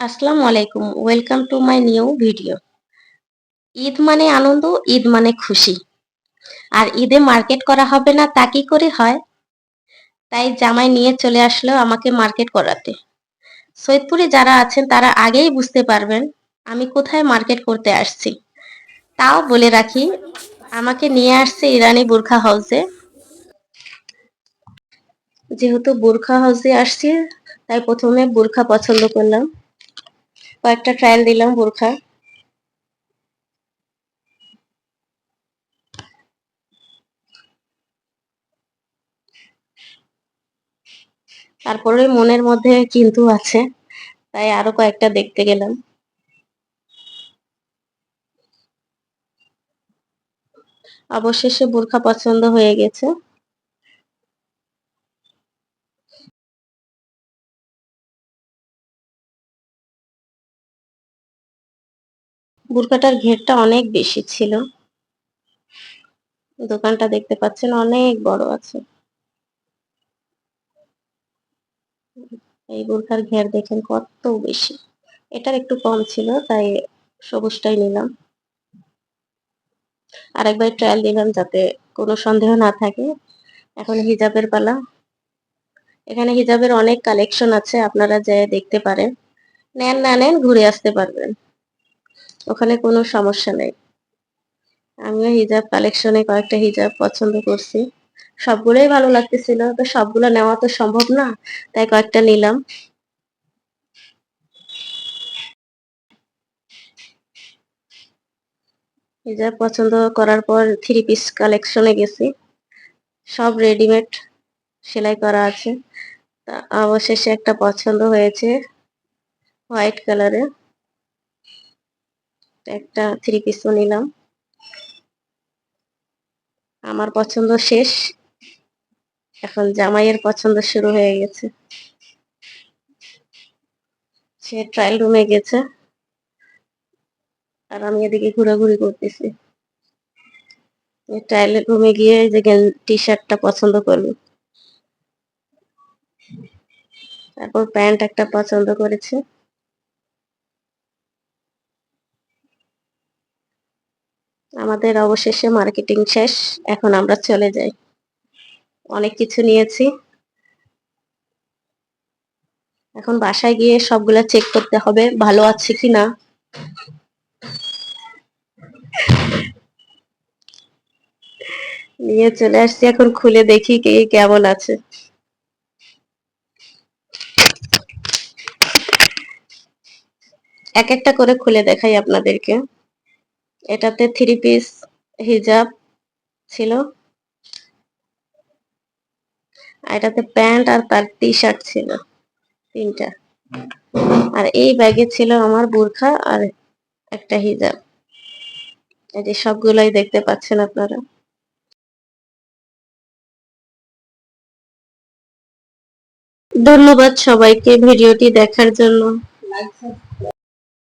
আসসালামু আলাইকুম welcome to my new video Eid মানে আনন্দ, ঈদ মানে খুশি। আর ঈদে মার্কেট করা হবে না, তা কি করে হয়? তাই জামাই নিয়ে চলে আসলো আমাকে মার্কেট করাতে। সৈয়দপুরে যারা আছেন, তারা আগেই বুঝতে পারবেন আমি কোথায় মার্কেট করতে আসছি। তাও বলে রাখি, আমাকে নিয়ে আসছে ইরানি বুরখা হাউসে যেহেতু বুরখা হাউসে আসছি, তাই প্রথমে বুরখা পছন্দ করলাম। কয়েকটা ট্রায়াল দিলাম বোরখা। তারপরে মনের মধ্যে কিন্তু আছে, তাই আরও কয়েকটা দেখতে গেলাম। অবশেষে বোরখা পছন্দ হয়ে গেছে। বুরকাটার ঘেরটা অনেক বেশি ছিল। দোকানটা দেখতে পাচ্ছেন অনেক বড় আছে। এই বোরকার ঘের দেখেন কত বেশি। এটার একটু কম ছিল, তাই সবুজটাই নিলাম। আরেকবার ট্রায়াল দিলাম যাতে কোনো সন্দেহ না থাকে। এখন হিজাবের পালা। এখানে হিজাবের অনেক কালেকশন আছে, আপনারা যে দেখতে পারেন। নেন না নেন, ঘুরে আসতে পারবেন। ওখানে কোনো সমস্যা নেই। আমিও হিজাব কালেকশনে কয়েকটা হিজাব পছন্দ করছি। সবগুলোই ভালো লাগতেছিল, তো সবগুলো নেওয়া তো সম্ভব না, তাই কয়েকটা নিলাম। হিজাব পছন্দ করার পর থ্রি পিস কালেকশনে গেছি। সব রেডিমেড সেলাই করা আছে। তা অবশেষে একটা পছন্দ হয়েছে হোয়াইট কালারের একটা থ্রি পিসও নিলাম। আমার পছন্দ শেষ। এখন জামাইয়ের পছন্দ শুরু হয়ে গেছে। সে ট্রায়াল রুমে গেছে। আর আমি এদিকে ঘোরাঘুরি করতেছি। ট্রায়াল রুমে গিয়ে যে টি শার্টটা পছন্দ করল তারপর প্যান্ট একটা পছন্দ করেছে। আমাদের অবশেষে মার্কেটিং শেষ, এখন আমরা চলে যাই। অনেক কিছু নিয়েছি। এখন বাসায় গিয়ে সবগুলা চেক করতে হবে, ভালো আছে কিনা নিয়ে চলে আসছি, এখন খুলে দেখি কে কেমন আছে। এক একটা করে খুলে দেখাই আপনাদেরকে। এটাতে থ্রি পিস হিজাব ছিল। এটাতে প্যান্ট আর তার টি শার্ট ছিল, তিনটা। আর এই ব্যাগে ছিল আমার বোরখা আর একটা হিজাব এই যে সবগুলাই দেখতে পাচ্ছেন আপনারা। ধন্যবাদ সবাইকে ভিডিওটি দেখার জন্য।